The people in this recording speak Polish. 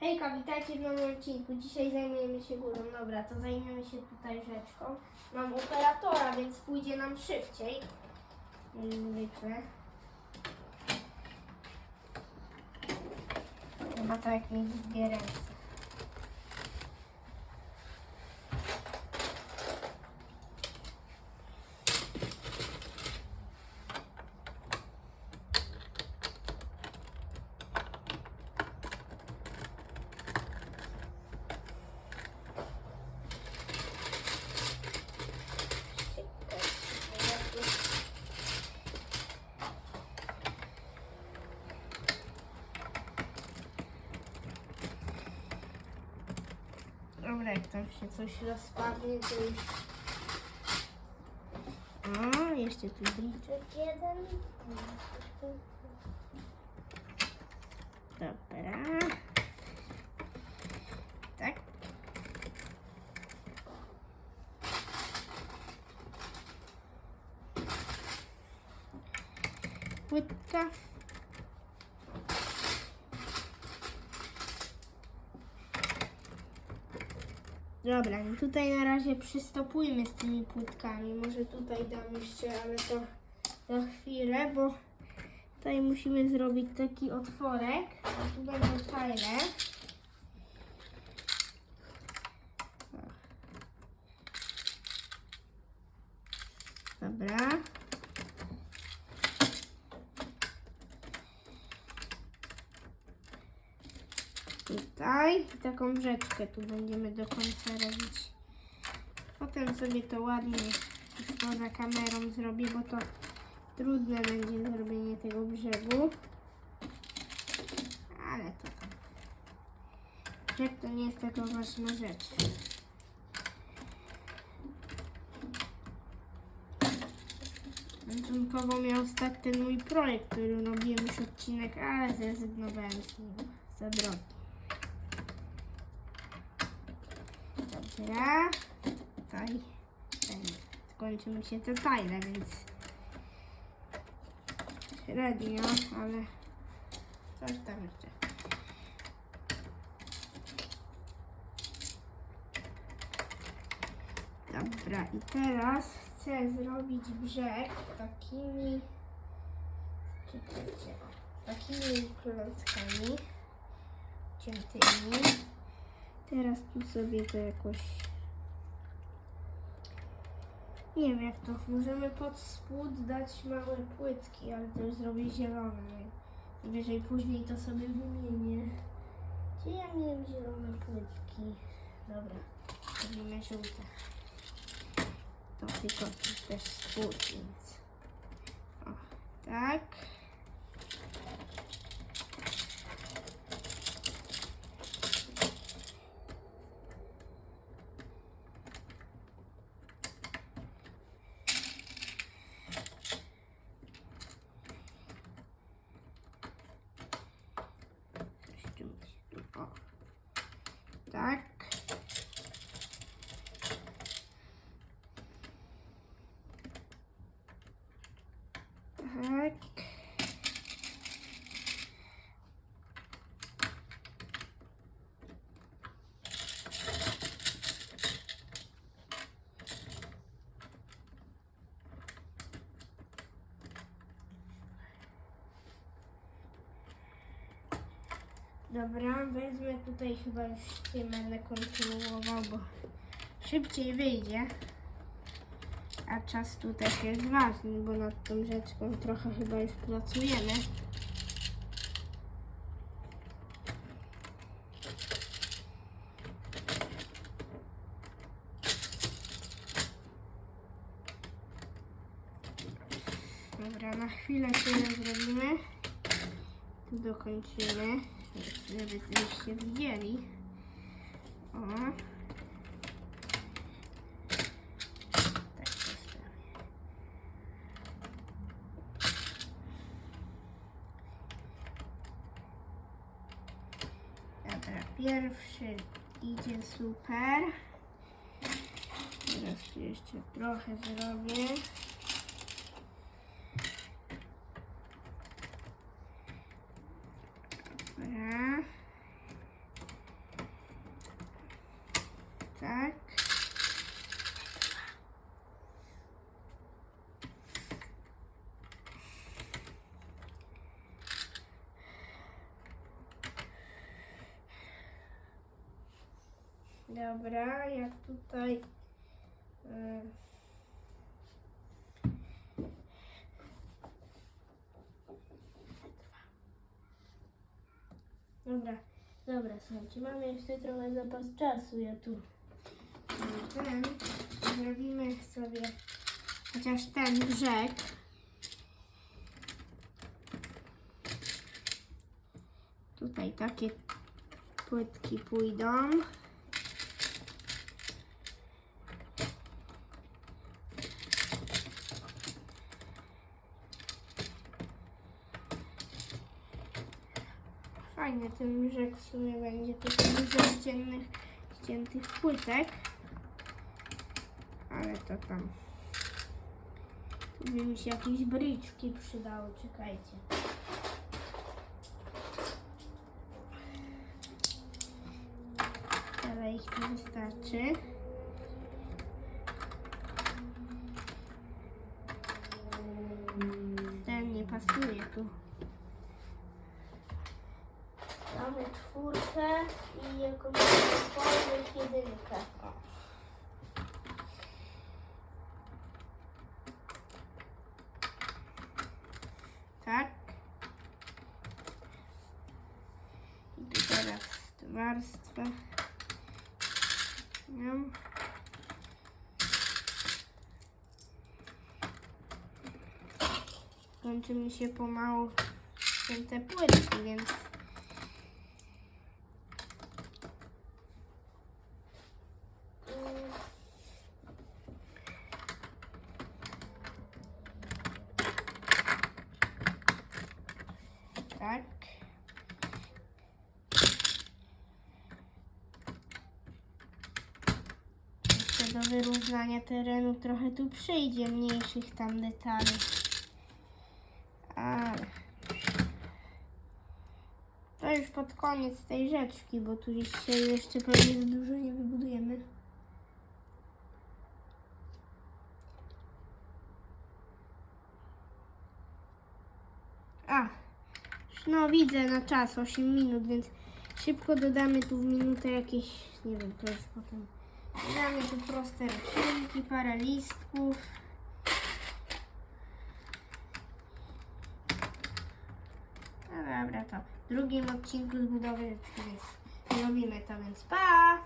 Hejka, witajcie w nowym odcinku. Dzisiaj zajmujemy się górą. Dobra, to zajmiemy się tutaj rzeczką. Mam operatora, więc pójdzie nam szybciej. Niż zwykle. Chyba tak mieć dwie Dobra, tam się coś rozpadnie, to już... O, jeszcze tu bliczek jeden. Dobra. Tak. Płytka. Dobra, no tutaj na razie przystopujmy z tymi płytkami. Może tutaj dam jeszcze, ale to za chwilę, bo tutaj musimy zrobić taki otworek. Tu będą fajne. Dobra. Tutaj i taką rzeczkę tu będziemy do końca robić. Potem sobie to ładnie poza kamerą zrobię, bo to trudne będzie zrobienie tego brzegu. Ale to tam. Brzeg to nie jest taka ważna rzecz. Początkowo miał stać ten mój projekt, który robiłem już odcinek, ale zrezygnowałem z niego. Za drogi. Dobra. Tutaj ten, skończy mi się te tajle, więc średnio, ale coś tam jeszcze. Dobra, i teraz chcę zrobić brzeg takimi czekajcie, takimi klockami ciętymi. Teraz tu sobie to jakoś nie wiem jak to. Możemy pod spód dać małe płytki, ale to zrobię zielone. Wyżej później to sobie wymienię. Gdzie ja miałem zielone płytki? Dobra, robimy żółte. To tylko też spód, więc. O, tak. Coś tu mi się tu- O. Tak. Tak. Dobra, wezmę tutaj chyba już nie będę kontynuował, bo szybciej wyjdzie. A czas tu też jest ważny, bo nad tą rzeczką trochę chyba już pracujemy. Dobra, na chwilę tyle zrobimy. Tu dokończymy, żebyście widzieli. O. Tak. Dobra, pierwszy idzie super. Teraz jeszcze trochę zrobię. Dobra. Tak. Dobra, jak tutaj. y, Dobra, dobra, słuchajcie, mamy jeszcze trochę zapas czasu, ja tu ten, zrobimy sobie chociaż ten brzeg. Tutaj takie płytki pójdą. Fajny ten brzeg w sumie będzie tylko dużo ściennych, ściętych płytek. Ale to tam. Tu by mi się jakieś bryczki przydały, czekajcie. Ale ich tu wystarczy. Ten nie pasuje tu. Mamy czwórkę i jakąś jedynkę. O. Tak. I tu teraz warstwę. No. Kończy mi się pomału te płytki, więc Mm. Tak. Jeszcze do wyrównania terenu trochę tu przyjdzie mniejszych tam detali. Ale to już pod koniec tej rzeczki, bo tu jeszcze, jeszcze pewnie za dużo nie wybudujemy. A, no widzę na czas 8 minut, więc szybko dodamy tu w minutę jakieś, nie wiem, to już potem. Dodamy tu proste roślinki, parę listków. No dobra, to w drugim odcinku z budowy, więc robimy to, więc pa!